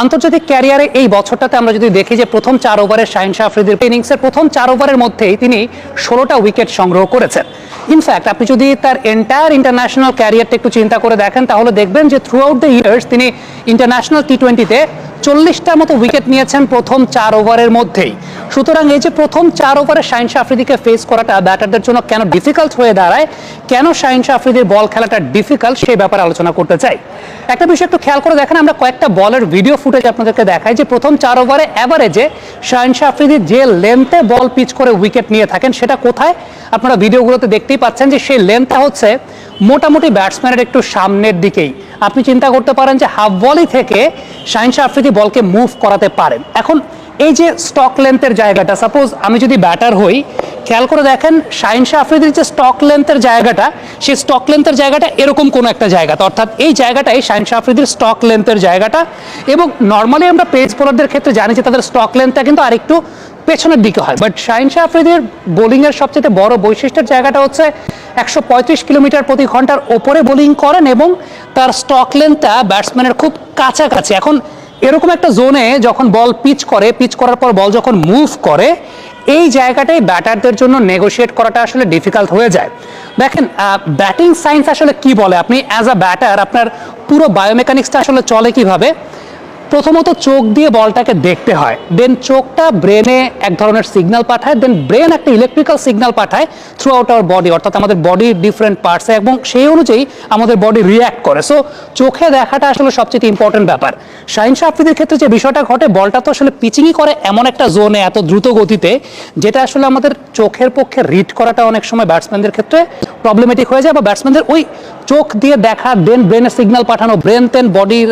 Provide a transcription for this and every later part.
আন্তর্জাতিক ক্যারিয়ারে এই বছরটাতে আমরা যদি দেখি যে প্রথম চার ওভারের শাহিন শাহ আফ্রিদির ইনিংসের প্রথম চার ওভারের মধ্যেই তিনি ষোলোটা উইকেট সংগ্রহ করেছেন। ইনফ্যাক্ট আপনি যদি তার এন্টায়ার ইন্টারন্যাশনাল ক্যারিয়ারটা একটু চিন্তা করে দেখেন, তাহলে দেখবেন যে থ্রু আউট দ্য ইয়ার্স তিনি ইন্টারন্যাশনাল টি টোয়েন্টিতে চল্লিশটার মতো উইকেট নিয়েছেন প্রথম চার ওভারের মধ্যেই। সুতরাং এই যে প্রথম চার ওভারে শাহিন শাহ আফ্রিদিকে ফেস করাটা ব্যাটারদের জন্য কেন ডিফিকাল্ট হয়ে দাঁড়ায়, কেন শাহিন শাহ আফ্রিদির বল খেলাটা ডিফিকাল্ট সেই ব্যাপারে আলোচনা করতে চাই। একটা বিষয় একটু খেয়াল করে দেখেন, আমরা কয়েকটা বলের ভিডিও ফুটেজ আপনাদেরকে দেখাই যে প্রথম চার ওভারে অ্যাভারেজে শাহিন শাহ আফ্রিদি যে লেন্থে বল পিচ করে উইকেট নিয়ে থাকেন, সেটা কোথায়? আপনারা ভিডিওগুলোতে দেখতেই পাচ্ছেন যে সেই লেন্থটা হচ্ছে মোটামুটি ব্যাটসম্যানের একটু সামনের দিকেই। আপনি চিন্তা করতে পারেন যে হাফ বলই থেকে শাহিন শাহ আফ্রিদি বলকে মুভ করাতে পারেন। এখন এই যে স্টক লেন্থের জায়গাটা সাপোজ আমি যদি ব্যাটার হই, খেয়াল করে দেখেন, শাহিন শাহ আফ্রিদির যে স্টক লেন্থের জায়গাটা, সেই স্টক লেন্থের জায়গাটা এরকম কোনো একটা জায়গাতে অর্থাৎ এই জায়গাটাই শাহিন শাহ আফ্রিদির স্টক লেন্থের জায়গাটা। এবং নর্মালি আমরা পেজ বোলারদের ক্ষেত্রে জানি যে তাদের স্টক লেন্থটা কিন্তু আরেকটু পেছনের দিকে হয়। বাট শাহিন শাহ আফ্রিদির বোলিংয়ের সবচেয়ে বড় বৈশিষ্ট্যের জায়গাটা হচ্ছে একশো পঁয়ত্রিশ কিলোমিটার প্রতি ঘণ্টার ওপরে বোলিং করেন এবং তার স্টক লেন্থটা ব্যাটসম্যানের খুব কাছাকাছি। এখন এরকম একটা জোনে যখন বল পিচ করে পিচ করার পর বল যখন মুভ করে, এই জায়গাটাই ব্যাটারদের জন্য নেগোশিয়েট করাটা আসলে ডিফিকাল্ট হয়ে যায়। দেখেন ব্যাটিং সায়েন্স আসলে কি বলে? আপনি অ্যাজ আ ব্যাটার আপনার পুরো বায়োমেকানিক্সটা আসলে চলে কীভাবে? প্রথমত চোখ দিয়ে বলটাকে দেখতে হয়। দেন চোখটা ব্রেনে এক ধরনের সিগন্যাল পাঠায়। দেন ব্রেন একটা ইলেকট্রিক্যাল সিগন্যাল পাঠায় থ্রু আউট আওয়ার বডি অর্থাৎ আমাদের বডির ডিফারেন্ট পার্টসে এবং সেই অনুযায়ী আমাদের বডি রিয়্যাক্ট করে। সো চোখে দেখাটা আসলে সবচেয়ে ইম্পর্টেন্ট ব্যাপার। শাহিন শাহ ক্ষেত্রে যে বিষয়টা ঘটে, বলটা তো আসলে পিচিংই করে এমন একটা জোনে এত দ্রুত গতিতে, যেটা আসলে আমাদের চোখের পক্ষে রিড করাটা অনেক সময় ব্যাটসম্যানদের ক্ষেত্রে প্রবলেমেটিক হয়ে যায়, বা ব্যাটসম্যানদের ওই চোখ দিয়ে দেখা দেন ব্রেনে সিগন্যাল পাঠানো ব্রেন তেন বডির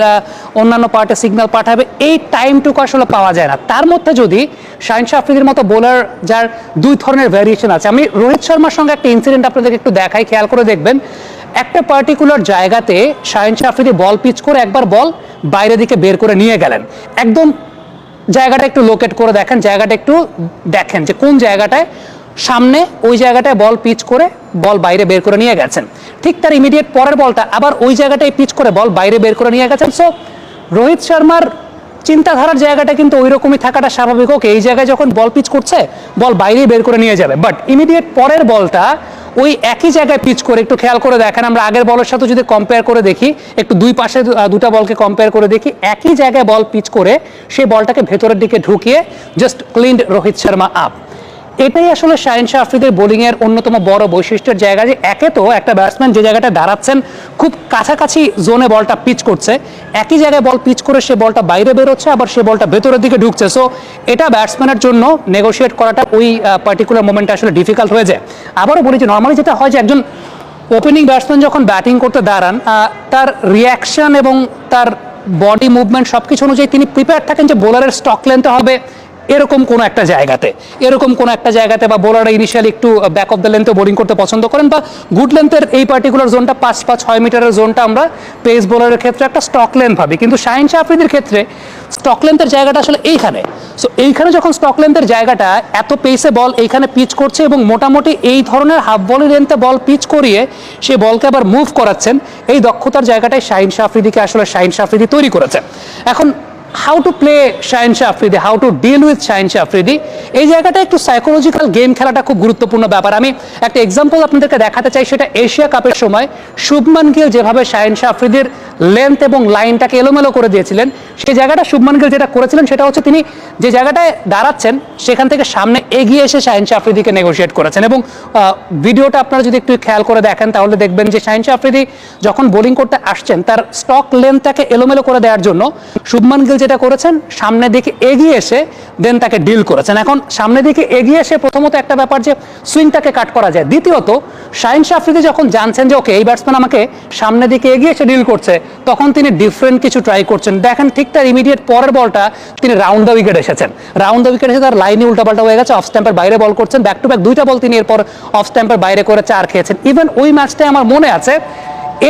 অন্যান্য পার্টে সিগন্যাল পাঠাবে, এই টাইমটুকু আসলে পাওয়া যায় না। তার মধ্যে যদি শাহিন শাহ আফ্রিদির মতো বোলার যার দুই ধরনের ভ্যারিয়েশন আছে, আমি রোহিত শর্মার সঙ্গে একটা ইনসিডেন্ট আপনাদেরকে একটু দেখাই, খেয়াল করে দেখবেন। একটা পার্টিকুলার জায়গাতে শাহিন শাহ বল পিচ করে একবার বল বাইরে দিকে বের করে নিয়ে গেলেন। একদম জায়গাটা একটু লোকেট করে দেখেন, জায়গাটা একটু দেখেন যে কোন জায়গাটায় সামনে ওই জায়গাটায় বল পিচ করে বল বাইরে বের করে নিয়ে গেছেন। ঠিক তার ইমিডিয়েট পরের বলটা আবার ওই জায়গাটায় পিচ করে বল বাইরে বের করে নিয়ে গেছেন। সো রোহিত শর্মার চিন্তাধারার জায়গাটা কিন্তু ওই রকমই থাকাটা স্বাভাবিক। ওকে এই জায়গায় যখন বল পিচ করছে, বল বাইরেই বের করে নিয়ে যাবে। বাট ইমিডিয়েট পরের বলটা ওই একই জায়গায় পিচ করে একটু খেয়াল করে দেখেন। আমরা আগের বলের সাথে যদি কম্পেয়ার করে দেখি, একটু দুই পাশে দুটা বলকে কম্পেয়ার করে দেখি, একই জায়গায় বল পিচ করে সেই বলটাকে ভেতরের দিকে ঢুকিয়ে just cleaned Rohit Sharma up এটাই আসলে শাহিন শাহ আফ্রিদের বোলিং এর অন্যতম বড় বৈশিষ্ট্যের জায়গা যে একে তো একটা ব্যাটসম্যান যে জায়গাটা দাঁড়াচ্ছেন, খুব কাছাকাছি জোনে বলটা পিচ করছে। একই জায়গায় বল পিচ করে সে বলটা বাইরে বেরোচ্ছে, আবার সে বলটা ভেতরের দিকে ঢুকছে। সো এটা ব্যাটসম্যানের জন্য নেগোশিয়েট করাটা ওই পার্টিকুলার মোমেন্টে আসলে ডিফিকাল্ট হয়ে যায়। আবারও বলি যে নর্মালি যেটা হয় যে একজন ওপেনিং ব্যাটসম্যান যখন ব্যাটিং করতে দাঁড়ান তার রিয়াকশন এবং তার বডি মুভমেন্ট সব কিছু অনুযায়ী তিনি প্রিপেয়ার থাকেন যে বোলারের স্টক লেনতে হবে এরকম কোনো একটা জায়গাতে, এরকম কোনো একটা জায়গাতে বা বোলাররা ইনিশিয়ালি একটু ব্যাক অফ দ্য লেন্থে বোলিং করতে পছন্দ করেন বা গুড লেন্থের এই পার্টিকুলার জোনটা পাঁচ পাঁচ ছয় মিটারের জোনটা আমরা পেস বোলারের ক্ষেত্রে একটা স্টক লেন্থ ভাবি। কিন্তু শাহিন শাহ আফ্রিদির ক্ষেত্রে স্টক লেন্থের জায়গাটা আসলে এইখানে। সো এইখানে যখন স্টক লেন্থের জায়গাটা এত পেসে বল এইখানে পিচ করছে এবং মোটামুটি এই ধরনের হাফ বলি লেন্থে বল পিচ করিয়ে সে বলকে আবার মুভ করাচ্ছেন, এই দক্ষতার জায়গাটাই শাহিন শাহ আফ্রিদিকে আসলে শাহিন শাহ আফ্রিদি তৈরি করেছে এখন how to play Shaheen Shah Afridi how to deal with Shaheen Shah Afridi এই জায়গাটা একটু সাইকোলজিক্যাল গেম খেলাটা খুব গুরুত্বপূর্ণ ব্যাপার। আমি একটা এক্সাম্পল আপনাদেরকে দেখাতে চাই, সেটা এশিয়া কাপের সময় শুভমান গিল যেভাবে শাহিন শাহ আফ্রিদির লেন্থ এবং লাইনটাকে এলোমেলো করে দিয়েছিলেন, সেই জায়গাটা শুভমান গিল যেটা করেছিলেন, সেটা হচ্ছে তিনি যে জায়গাটায় দাঁড়াচ্ছেন, সেখান থেকে সামনে এগিয়ে এসে শাহিন শাহ আফ্রিদিকে নেগোশিয়েট করেছেন। এবং ভিডিওটা আপনারা যদি একটু খেয়াল করে দেখেন, তাহলে দেখবেন যে শাহিন শাহ আফ্রিদি যখন বোলিং করতে আসছেন, তার স্টক লেন্থটাকে এলোমেলো করে দেওয়ার জন্য শুভমান গিল যেটা করেছেন সামনের দিকে এগিয়ে এসে দেন তাকে ডিল করেছেন। এখন সামনের দিকে এগিয়ে এসে প্রথমত একটা ব্যাপার যে সুইংটাকে কাট করা যায়। দ্বিতীয়ত, শাহিন শাহ যখন জানছেন যে, ওকে, এই ব্যাটসম্যান আমাকে সামনের দিকে এগিয়ে এসে ডিল করছে, তখন তিনি ডিফারেন্ট কিছু ট্রাই করছেন। দেখেন ঠিক তার ইমিডিয়েট পরের বলটা তিনি রাউন্ড দ্য উইকেট এসেছেন। রাউন্ড দ্য উইকেট এসে তার লাইনে উল্টাপাল্টা হয়ে গেছে অফ স্ট্যাম্পের বাইরে বল করছেন। ব্যাক টু ব্যাক দুইটা বল তিনি এরপর অফ স্ট্যাম্পের বাইরে করে চার খেয়েছেন। ইভেন ওই ম্যাচটাই আমার মনে আছে,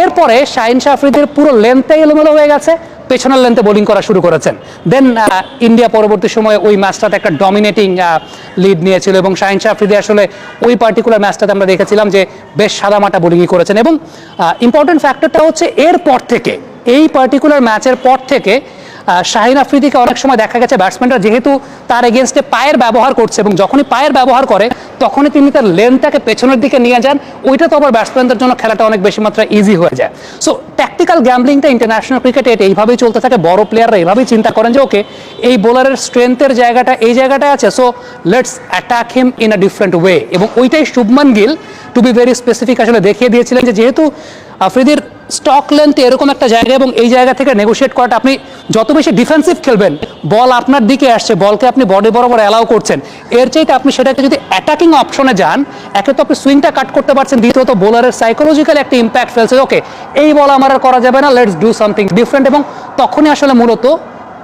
এরপরে শাহিন শাহ পুরো লেন্থটাই এলোমেলো হয়ে গেছে। পেছনের লেন্থে বোলিং করা শুরু করেছেন। দেন ইন্ডিয়া পরবর্তী সময়ে ওই ম্যাচটাতে একটা ডমিনেটিং লিড নিয়েছিল এবং শাহিন শাহফ্রিদি আসলে ওই পার্টিকুলার ম্যাচটাতে আমরা দেখেছিলাম যে বেশ সাদামাটা বোলিংই করেছেন এবং ইম্পর্টেন্ট ফ্যাক্টরটা হচ্ছে এরপর থেকে, এই পার্টিকুলার ম্যাচের পর থেকে শাহিন আফ্রিদিকে অনেক সময় দেখা গেছে ব্যাটসম্যানরা যেহেতু তার এগেনস্টে পায়ের ব্যবহার করছে এবং যখনই পায়ের ব্যবহার করে, তখনই তিনি তার লেনটাকে পেছনের দিকে নিয়ে যান। ওইটা তো আবার ব্যাটসম্যানদের জন্য খেলাটা অনেক বেশি মাত্রা ইজি হয়ে যায়। সো ট্যাকটিক্যাল গ্যাম্বলিংটা ইন্টারন্যাশনাল ক্রিকেটে এটা এইভাবেই চলতে থাকে। বড় প্লেয়াররা এইভাবেই চিন্তা করেন যে ওকে এই বোলারের স্ট্রেংথের জায়গাটা, এই জায়গাটায় আছে। So let's attack him in a different way এবং ওইটাই Shubman Gill to be very specific আসলে দেখিয়ে দিয়েছিলেন যে, যেহেতু আফ্রিদির স্টক লেন্থ এরকম একটা জায়গা এবং এই জায়গা থেকে নেগোশিয়েট করাটা আপনি যত বেশি ডিফেন্সিভ খেলবেন বল আপনার দিকে আসছে বলকে আপনি বডি বরাবর অ্যালাউ করছেন, এর চাইতে আপনি সেটাকে যদি অ্যাটাকিং অপশনে যান, একে তো আপনি সুইংটা কাট করতে পারছেন, দ্বিতীয়ত বোলারের সাইকোলজিক্যাল একটা ইম্প্যাক্ট ফেলছে ওকে এই বল আমার আর করা যাবে না লেটস ডু সামথিং ডিফারেন্ট এবং তখনই আসলে মূলত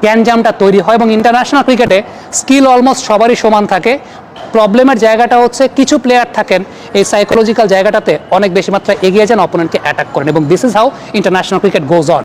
গ্যাঞ্জামটা তৈরি হয়, এবং ইন্টারন্যাশনাল ক্রিকেটে স্কিল অলমোস্ট সবারই সমান থাকে প্রবলেমের জায়গাটা হচ্ছে কিছু প্লেয়ার থাকেন, এই সাইকোলজিক্যাল জায়গাটাতে অনেক বেশি মাত্রায় এগিয়ে যান অপোনেন্টকে অ্যাটাক করেন এবং this is how international cricket goes on